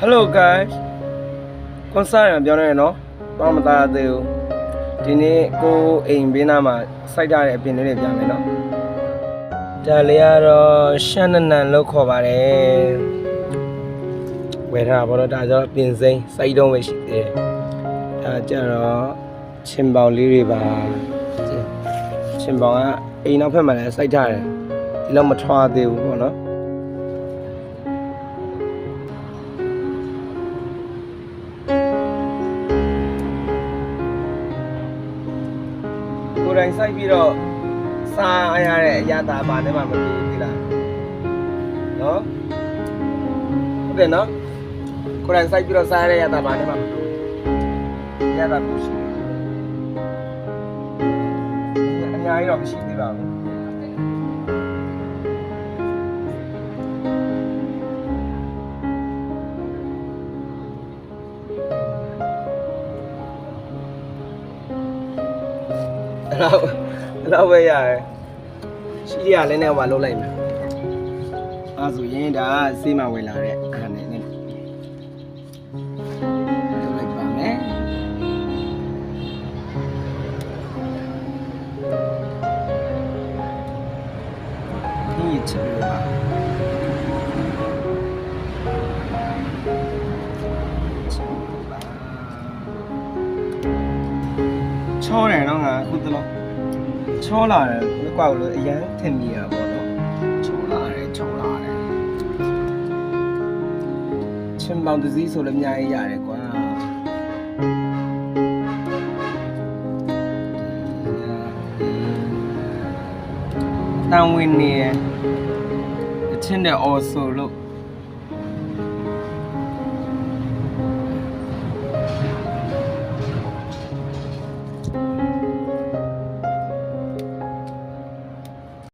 Hello guys ကွန်ဆာရံပြောနေရနော်တော့မသားရသေးဘူးဒီနေ့ကိုအိမ်ဘေးနားမှာစိုက်ကြတဲ့အပြင်လေးတွေပြမယ်နော်ဒါလေးကတော့ရှမ်းနနန်လို့ခေါ်ပါတယ်ဝယ်ထားပါတော့ဒါကျတော့ပြင်စိမ်းစိုက်တော့ပဲရှိသေးတယ်ဒါကြတော့ချင်းပေါင်လေးတွေပါချင်းပေါင်ကအိမ်နောက်ဖက်မှာလည်းစိုက်ထားတယ်ဒီလောက်မထွားသေးဘူးပေါ့နော် ကိုယ်တိုင်စိုက်ပြီးတော့စားရတဲ့အရသာဘာနဲ့မှမပြီးဘူးဒီလားနော်ဟုတ်တယ်နော်ကိုယ်တိုင်စိုက်ပြီးတော့စားရတဲ့အရသာဘာနဲ့မှမပြီးဘူးအရသာကိုရှိတယ်အများကြီးတော့မရှိသေးပါဘူး အဲ့တော့အဲ့တော့ပဲရတယ်ရှိရလည်းနဲ့ဟိုမှာလုံးလိုက်မယ်အဲဆိုရင်ဒါစေးမဝင်လာတဲ့အားနဲ့နဲ့လုံးလိုက်ပါမယ်ဒီချစ်လို့ပါ ချောတယ်နော်ငါအခုတလုံးချောလာတယ်ဒီကွာလို့အရန်ထင်မိရပါတော့ချောလာတယ်ချောလာတယ်ချင်းပေါင်တစ်စည်းဆိုလည်းအများကြီးရတယ်ကွာတန်ဝင်နေရအချင်းတဲ့အော်ဆိုလို့